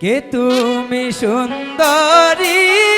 কে তুমি সুন্দরী?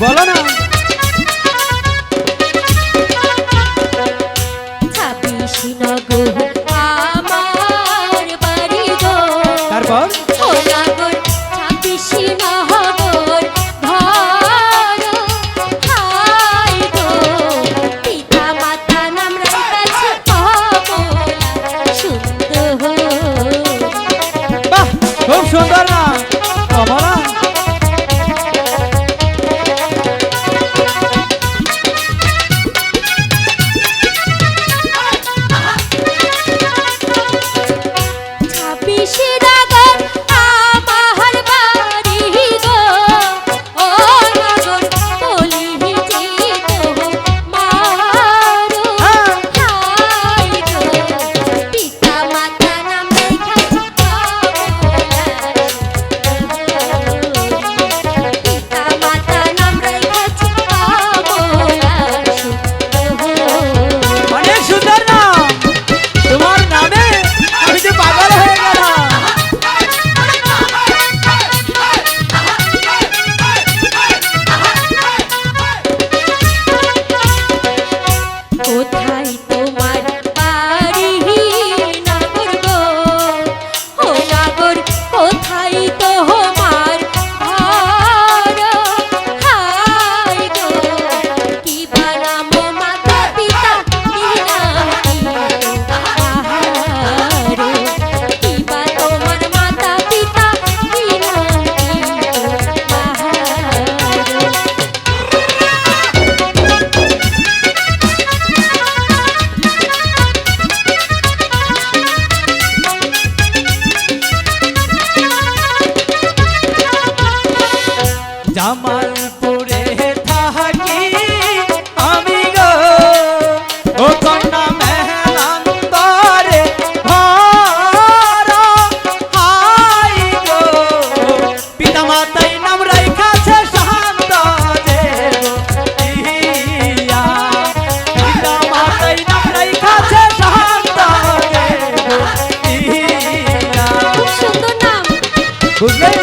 बोलो ना। জামালপুরে থাকি আমি গো। ও কন্যা মেহনান্তরে ভর হাই গো। পিতা মাতাই নাম রাইখাছে শান্ত দেব ইয়া পিতা মাতাই নাম রাইখাছে শান্ত দেব ইয়া খুব সুন্দর নাম। বুঝলে?